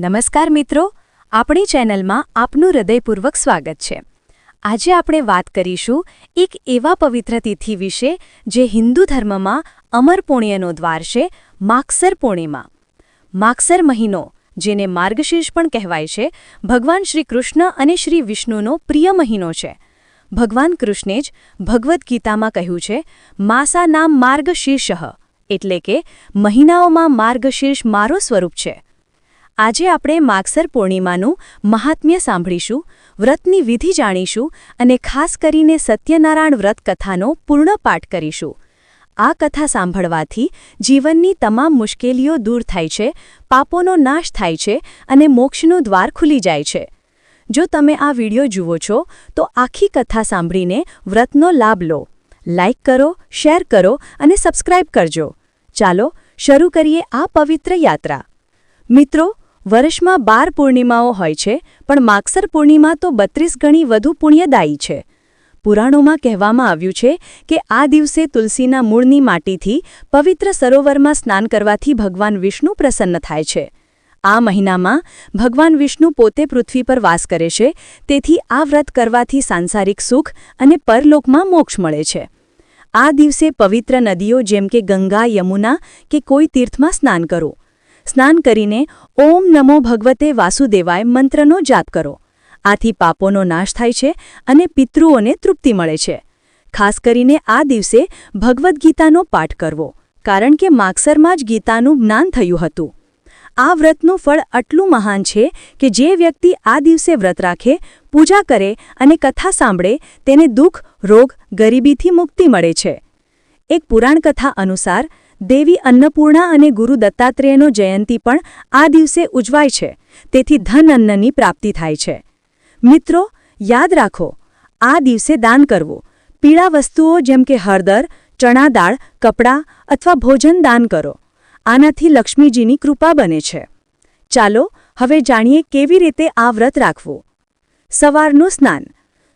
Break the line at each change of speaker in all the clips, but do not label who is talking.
નમસ્કાર મિત્રો, આપણી ચેનલમાં આપનું હૃદયપૂર્વક સ્વાગત છે. આજે આપણે વાત કરીશું એક એવા પવિત્ર તિથિ વિશે જે હિન્દુ ધર્મમાં અમર પુણ્યનો દ્વાર છે, માગસર પૂર્ણિમા. માગસર મહિનો, જેને માર્ગશીર્ષ પણ કહેવાય છે, ભગવાન શ્રી કૃષ્ણ અને શ્રી વિષ્ણુનો પ્રિય મહિનો છે. ભગવાન કૃષ્ણે જ ભગવદ્ ગીતામાં કહ્યું છે, માસા નામ માર્ગશીર્ષ. એટલે કે, મહિનાઓમાં માર્ગશીર્ષ મારો સ્વરૂપ છે. આજે આપણે માગસર પૂર્ણિમાનું મહાત્મ્ય સાંભળીશું, વ્રતની વિધિ જાણીશું અને ખાસ કરીને સત્યનારાયણ વ્રત કથાનો પૂર્ણ પાઠ કરીશું. આ કથા સાંભળવાથી જીવનની તમામ મુશ્કેલીઓ દૂર થાય છે, પાપોનો નાશ થાય છે અને મોક્ષનું દ્વાર ખુલી જાય છે. જો તમે આ વિડિયો જુઓ છો, તો આખી કથા સાંભળીને વ્રતનો લાભ લો. લાઇક કરો, શેર કરો અને સબસ્ક્રાઇબ કરજો. ચાલો, શરૂ કરીએ આ પવિત્ર યાત્રા. મિત્રો વર્ષમાં બાર પૂર્ણિમાઓ હોય છે, પણ માગસર પૂર્ણિમા તો બત્રીસ ગણી વધુ પુણ્યદાયી છે. પુરાણોમાં કહેવામાં આવ્યું છે કે આ દિવસે તુલસીના મૂળની માટીથી પવિત્ર સરોવરમાં સ્નાન કરવાથી ભગવાન વિષ્ણુ પ્રસન્ન થાય છે. આ મહિનામાં ભગવાન વિષ્ણુ પોતે પૃથ્વી પર વાસ કરે છે, તેથી આ વ્રત કરવાથી સાંસારિક સુખ અને પરલોકમાં મોક્ષ મળે છે. આ દિવસે પવિત્ર નદીઓ જેમ કે ગંગા, યમુના કે કોઈ તીર્થમાં સ્નાન કરો. સ્નાન કરીને ઓમ નમો ભગવતે વાસુદેવાય મંત્રનો જાપ કરો. આથી પાપોનો નાશ થાય છે અને પિતૃઓને તૃપ્તિ મળે છે. ખાસ કરીને આ દિવસે ભગવદ્ ગીતાનો પાઠ કરવો, કારણ કે માગસરમાં જ ગીતાનું જ્ઞાન થયું હતું. આ વ્રતનું ફળ આટલું મહાન છે કે જે વ્યક્તિ આ દિવસે વ્રત રાખે, પૂજા કરે અને કથા સાંભળે, તેને દુઃખ, રોગ, ગરીબીથી મુક્તિ મળે છે. એક પુરાણ કથા અનુસાર દેવી અન્નપૂર્ણા અને ગુરુ દત્તાત્રેયનો જયંતી પણ આ દિવસે ઉજવાય છે. તેથી ધન અન્નની પ્રાપ્તિ થાય છે. મિત્રો, યાદ રાખો, આ દિવસે દાન કરવું. પીળા વસ્તુઓ જેમ કે હળદર, ચણા દાળ, કપડાં અથવા ભોજન દાન કરો. આનાથી લક્ષ્મીજીની કૃપા બને છે. ચાલો, હવે જાણીએ કેવી રીતે આ વ્રત રાખવું. સવારનું સ્નાન.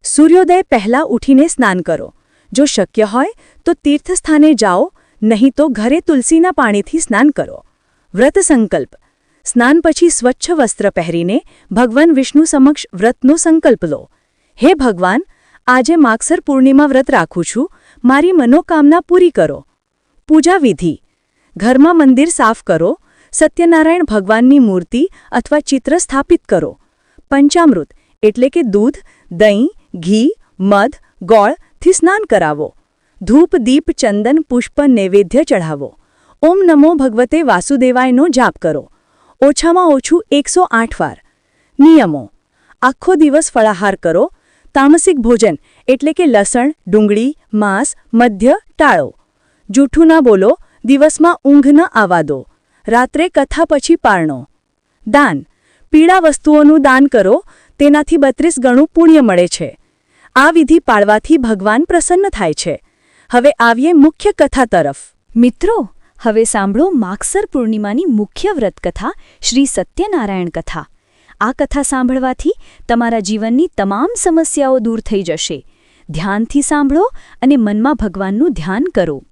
સૂર્યોદય પહેલાં ઉઠીને સ્નાન કરો. જો શક્ય હોય, તો તીર્થસ્થાને જાઓ નહીં તો ઘરે તુલસીના પાણીથી સ્નાન કરો. વ્રત સંકલ્પ. સ્નાન પછી સ્વચ્છ વસ્ત્ર પહેરીને ભગવાન વિષ્ણુ સમક્ષ વ્રતનો સંકલ્પ લો. હે ભગવાન, આજે માગસર પૂર્ણિમા વ્રત રાખું છું. મારી મનોકામના પૂરી કરો. પૂજા વિધિ. ઘરમાં મંદિર સાફ કરો. સત્યનારાયણ ભગવાનની મૂર્તિ અથવા ચિત્ર સ્થાપિત કરો. પંચામૃત, એટલે કે દૂધ, દહીં, ઘી, મધ ગોળથી સ્નાન કરાવો. ધૂપ દીપ ચંદન પુષ્પ નૈવેદ્ય ચઢાવો. ઓમ નમો ભગવતે વાસુદેવાયનો જાપ કરો. ઓછામાં ઓછું એકસો વાર. નિયમો. આખો દિવસ ફળાહાર કરો. તામસિક ભોજન એટલે કે લસણ, ડુંગળી, માંસ, મધ્ય, ટાળો. જૂઠું ના બોલો. દિવસમાં ઊંઘ ન આવવા દો રાત્રે કથા પછી પારણો. દાન. પીળા વસ્તુઓનું દાન કરો. તેનાથી બત્રીસ ગણું પુણ્ય મળે છે. આ વિધિ પાળવાથી ભગવાન પ્રસન્ન થાય છે. હવે આવીએ મુખ્ય કથા તરફ. મિત્રો, હવે સાંભળો માગસર પૂર્ણિમાની મુખ્ય વ્રતકથા શ્રી સત્યનારાયણ કથા. આ કથા સાંભળવાથી તમારા જીવનની તમામ સમસ્યાઓ દૂર થઈ જશે. ધ્યાનથી સાંભળો અને મનમાં ભગવાનનું ધ્યાન કરો.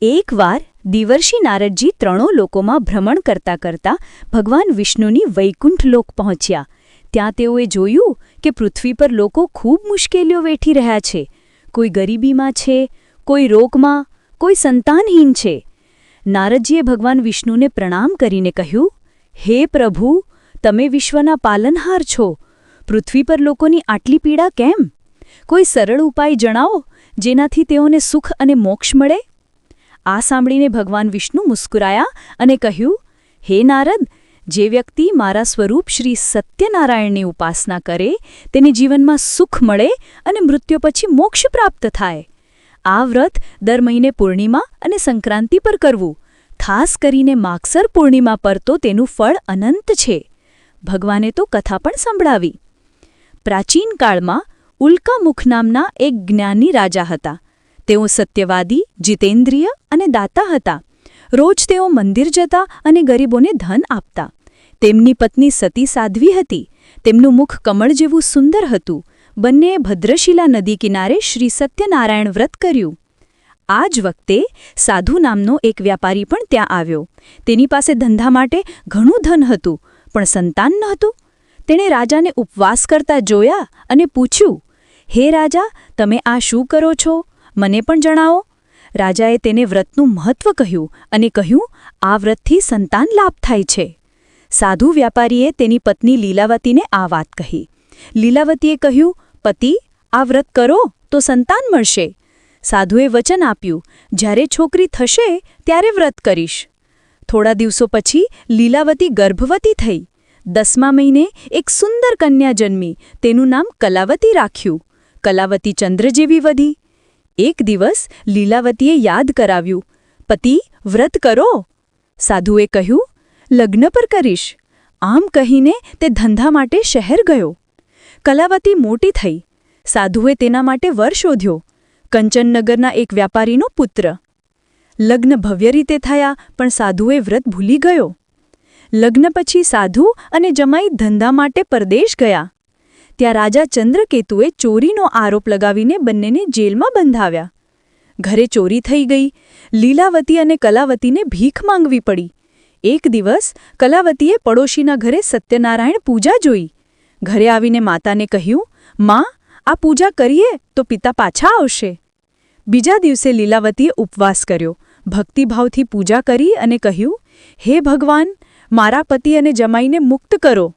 એકવાર દિવર્ષી નારદજી ત્રણો લોકોમાં ભ્રમણ કરતા કરતા ભગવાન વિષ્ણુની વૈકુંઠ લોક પહોંચ્યા. ત્યાં તેઓએ જોયું કે પૃથ્વી પર લોકો ખૂબ મુશ્કેલીઓ વેઠી રહ્યા છે. કોઈ ગરીબીમાં છે કોઈ રોગમાં, કોઈ સંતાનહીન છે? નારદજીએ ભગવાન વિષ્ણુને પ્રણામ કરીને કહ્યું, હે પ્રભુ, તમે વિશ્વના પાલનહાર છો. પૃથ્વી પર લોકોની આટલી પીડા કેમ? કોઈ સરળ ઉપાય જણાવો જેનાથી તેઓને સુખ અને મોક્ષ મળે? આ સાંભળીને ભગવાન વિષ્ણુ મુસ્કુરાયા અને કહ્યું, હે નારદ, જે વ્યક્તિ મારા સ્વરૂપ શ્રી સત્યનારાયણની ઉપાસના કરે, તેને જીવનમાં સુખ મળે અને મૃત્યુ પછી મોક્ષ પ્રાપ્ત થાય. આ વ્રત દર મહિને પૂર્ણિમા અને સંક્રાંતિ પર કરવું. ખાસ કરીને માગસર પૂર્ણિમા પર તો તેનું ફળ અનંત છે. ભગવાને તો કથા પણ સંભળાવી. પ્રાચીન કાળમાં ઉલ્કામુખ નામના એક જ્ઞાની રાજા હતા. તેઓ સત્યવાદી, જીતેન્દ્રિય અને દાતા હતા. રોજ તેઓ મંદિર જતા અને ગરીબોને ધન આપતા. તેમની પત્ની સતી સાધ્વી હતી. તેમનું મુખ કમળ જેવું સુંદર હતું. બંનેએ ભદ્રશિલા નદી કિનારે શ્રી સત્યનારાયણ વ્રત કર્યું. આ જ વખતે સાધુ નામનો એક વ્યાપારી પણ ત્યાં આવ્યો. તેની પાસે ધંધા માટે ઘણું ધન હતું, પણ સંતાન નહોતું તેણે રાજાને ઉપવાસ કરતા જોયા અને પૂછ્યું, હે રાજા, તમે આ શું કરો છો? મને પણ જણાવો. રાજાએ તેને વ્રતનું મહત્વ કહ્યું અને કહ્યું, આ વ્રતથી સંતાન લાભ થાય છે. સાધુ વ્યાપારીએ તેની પત્ની લીલાવતીને આ વાત કહી. લીલાવતીએ કહ્યું પતિ, આ વ્રત કરો તો સંતાન મળશે. સાધુએ વચન આપ્યું, જ્યારે છોકરી થશે ત્યારે વ્રત કરીશ. થોડા દિવસો પછી લીલાવતી ગર્ભવતી થઈ. દસમા મહિને એક સુંદર કન્યા જન્મી, તેનું નામ કલાવતી રાખ્યું. કલાવતી ચંદ્ર જેવી વધી. એક દિવસ લીલાવતીએ યાદ કરાવ્યું, પતિ, વ્રત કરો. સાધુએ કહ્યું, લગ્ન પર કરીશ. આમ કહીને તે ધંધા માટે શહેર ગયો. કલાવતી મોટી થઈ. સાધુએ તેના માટે વર શોધ્યો. કંચનનગરના એક વ્યાપારીનો પુત્ર. લગ્ન ભવ્ય રીતે થયા, પણ સાધુએ વ્રત ભૂલી ગયો. લગ્ન પછી સાધુ અને જમાઈ ધંધા માટે પરદેશ ગયા. ત્યાં રાજા ચંદ્રકેતુએ ચોરીનો આરોપ લગાવીને બંનેને જેલમાં બંધાવ્યા. ઘરે ચોરી થઈ ગઈ. લીલાવતી અને કલાવતીને ભીખ માંગવી પડી. એક દિવસ કલાવતીએ પડોશીના ઘરે સત્યનારાયણ પૂજા જોઈ. ઘરે આવીને માતાને કહ્યું, માં, આ પૂજા કરીએ તો પિતા પાછા આવશે. બીજા દિવસે લીલાવતીએ ઉપવાસ કર્યો. ભક્તિભાવથી પૂજા કરી અને કહ્યું, હે ભગવાન, મારા પતિ અને જમાઈને મુક્ત કરો.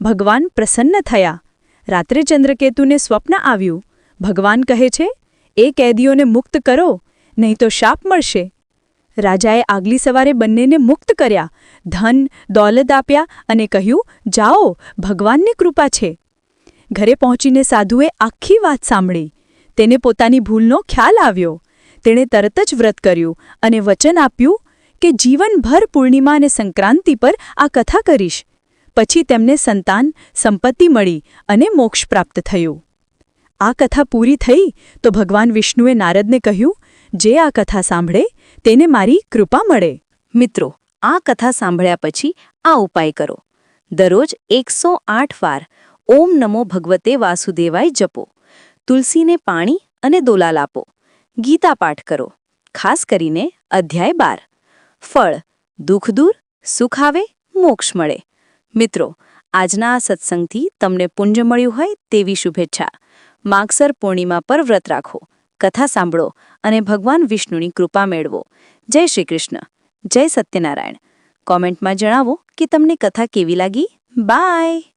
ભગવાન પ્રસન્ન થયા. રાત્રે ચંદ્રકેતુને સ્વપ્ન આવ્યું. ભગવાન કહે છે, એ કેદીઓને મુક્ત કરો, નહીં તો શાપ મળશે. રાજાએ આગલી સવારે બંનેને મુક્ત કર્યા, ધન, દોલત આપ્યા અને કહ્યું, જાઓ, ભગવાનની કૃપા છે. ઘરે પહોંચીને સાધુએ આખી વાત સાંભળી. તેને પોતાની ભૂલનો ખ્યાલ આવ્યો. તેણે તરત જ વ્રત કર્યું અને વચન આપ્યું કે, જીવનભર પૂર્ણિમા અને સંક્રાંતિ પર આ કથા કરીશ. પછી તેમને સંતાન, સંપત્તિ મળી અને મોક્ષ પ્રાપ્ત થયું. આ કથા પૂરી થઈ તો ભગવાન વિષ્ણુએ નારદને કહ્યું જે આ કથા સાંભળે તેને મારી કૃપા મળે. મિત્રો, આ કથા સાંભળ્યા પછી આ ઉપાય કરો. દરરોજ એકસો વાર ઓમ નમો ભગવતે વાસુદેવાય જપો. તુલસીને પાણી અને દોલાલ આપો. ગીતા પાઠ કરો. ખાસ કરીને અધ્યાય બાર. ફળ, દુઃખ દૂર, સુખ આવે, મોક્ષ મળે. મિત્રો, આજના આ સત્સંગથી તમને પુંજ મળ્યું હોય તેવી શુભેચ્છા. માગસર પૂર્ણિમા પર વ્રત રાખો. કથા સાંભળો અને ભગવાન વિષ્ણુની કૃપા મેળવો. જય શ્રી કૃષ્ણ. જય સત્યનારાયણ. કોમેન્ટમાં જણાવો કે તમને કથા કેવી લાગી? બાય!